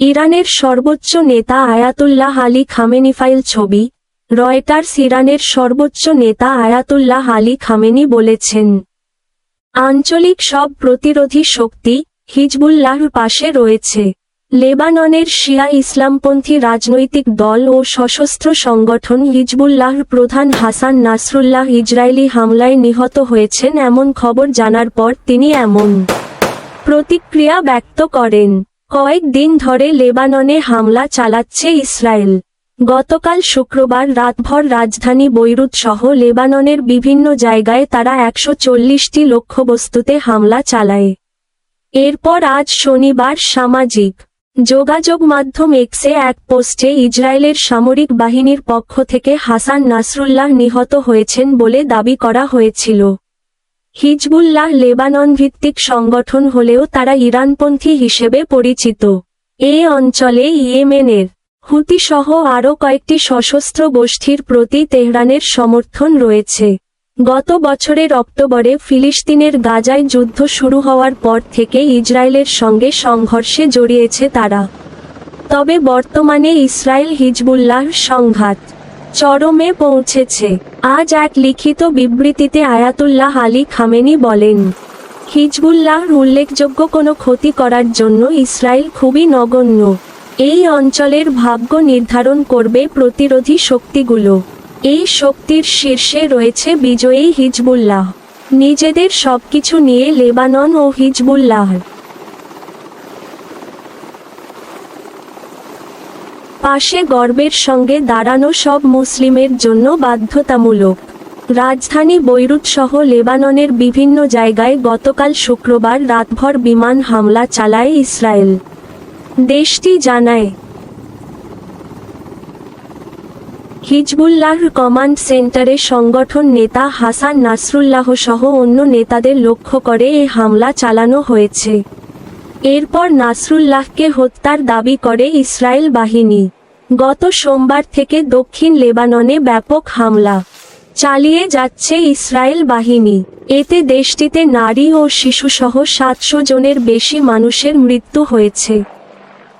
ইরানের সর্বোচ্চ নেতা আয়াতুল্লাহ আলী খামেনি ফাইল ছবি, রয়টার্স ইরানের সর্বোচ্চ নেতা আয়াতুল্লাহ আলী খামেনি বলেছেন। আঞ্চলিক সব প্রতিরোধী শক্তি হিজবুল্লাহর পাশে রয়েছে। লেবাননের শিয়া ইসলামপন্থী রাজনৈতিক দল ও সশস্ত্র সংগঠন হিজবুল্লাহর প্রধান হাসান নাসরুল্লাহ ইসরায়েলি হামলায় নিহত হয়েছেন এমন খবর জানার পর তিনি এমন প্রতিক্রিয়া ব্যক্ত করেন। কয়েক দিন ধরে লেবাননে হামলা চালাচ্ছে ইসরায়েল। গতকাল শুক্রবার রাতভর রাজধানী বৈরুত সহ লেবাননের বিভিন্ন জায়গায় তারা একশো চল্লিশটি লক্ষ্যবস্তুতে হামলা চালায়। এরপর আজ শনিবার সামাজিক যোগাযোগ মাধ্যম এক্সে এক পোস্টে ইসরায়েলের সামরিক বাহিনীর পক্ষ থেকে হাসান নাসরুল্লাহ নিহত হয়েছেন বলে দাবি করা হয়েছিল। হিজবুল্লাহ লেবানন ভিত্তিক সংগঠন হলেও তারা ইরানপন্থী হিসেবে পরিচিত। এ অঞ্চলে ইয়েমেনের হুতিসহ আরও কয়েকটি সশস্ত্র গোষ্ঠীর প্রতি তেহরানের সমর্থন রয়েছে। গত বছরের অক্টোবরে ফিলিস্তিনের গাজায় যুদ্ধ শুরু হওয়ার পর থেকে ইসরায়েলের সঙ্গে সংঘর্ষে জড়িয়েছে তারা। তবে বর্তমানে ইসরায়েল হিজবুল্লাহর সংঘাত চরমে পৌঁছেছে। আজ এক লিখিত বিবৃতিতে আয়াতুল্লাহ আলী খামেনি বলেন হিজবুল্লাহর উল্লেখযোগ্য কোনো ক্ষতি করার জন্য ইসরায়েল খুবই নগণ্য। এই অঞ্চলের ভাগ্য নির্ধারণ করবে প্রতিরোধী শক্তিগুলো। এই শক্তির শীর্ষে রয়েছে বিজয়ী হিজবুল্লাহ। নিজেদের সবকিছু নিয়ে লেবানন ও হিজবুল্লাহ পাশে গর্বের সঙ্গে দাঁড়ানো সব মুসলিমের জন্য বাধ্যতামূলক। রাজধানী বৈরুত সহ লেবাননের বিভিন্ন জায়গায় গতকাল শুক্রবার রাতভর বিমান হামলা চালায় ইসরায়েল। দেশটি জানায়, হিজবুল্লাহর কমান্ড সেন্টারে সংগঠন নেতা হাসান নাসরুল্লাহ সহ অন্য নেতাদের লক্ষ্য করে এ হামলা চালানো হয়েছে। এরপর নাসরুল্লাহকে হত্যার দাবি করে ইসরায়েল বাহিনী। গত সোমবার থেকে দক্ষিণ লেবাননে ব্যাপক হামলা। চালিয়ে যাচ্ছে ইসরায়েল বাহিনী। এতে দেশটিতে নারী ও শিশুসহ সাতশো জনের বেশি মানুষের মৃত্যু হয়েছে।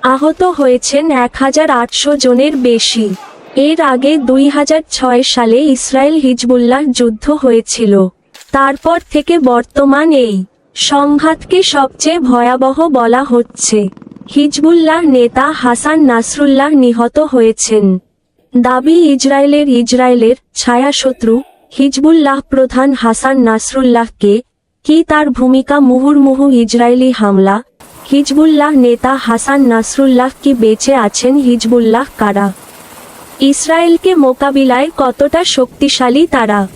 আহত হয়েছেন এক হাজার আটশো জনের বেশি। এর আগে দুই হাজার ছয় সালে ইসরায়েল হিজবুল্লাহ যুদ্ধ হয়েছিল। তারপর থেকে বর্তমান এই সংঘাতকে সবচেয়ে ভয়াবহ বলা হচ্ছে। হিজবুল্লাহ নেতা হাসান নাসরুল্লাহ নিহত হয়েছেন। দাবি ইসরায়েলের ইসরায়েলের ছায়াশত্রু হিজবুল্লাহ প্রধান হাসান নাসরুল্লাহকে কি তার ভূমিকা মুহুর্মুহু ইসরায়েলি হামলা? হিজবুল্লাহ নেতা হাসান নাসরুল্লাহ কি বেঁচে আছেন? হিজবুল্লাহ কারা? ইসরায়েলকে মোকাবিলায় কতটা শক্তিশালী তারা?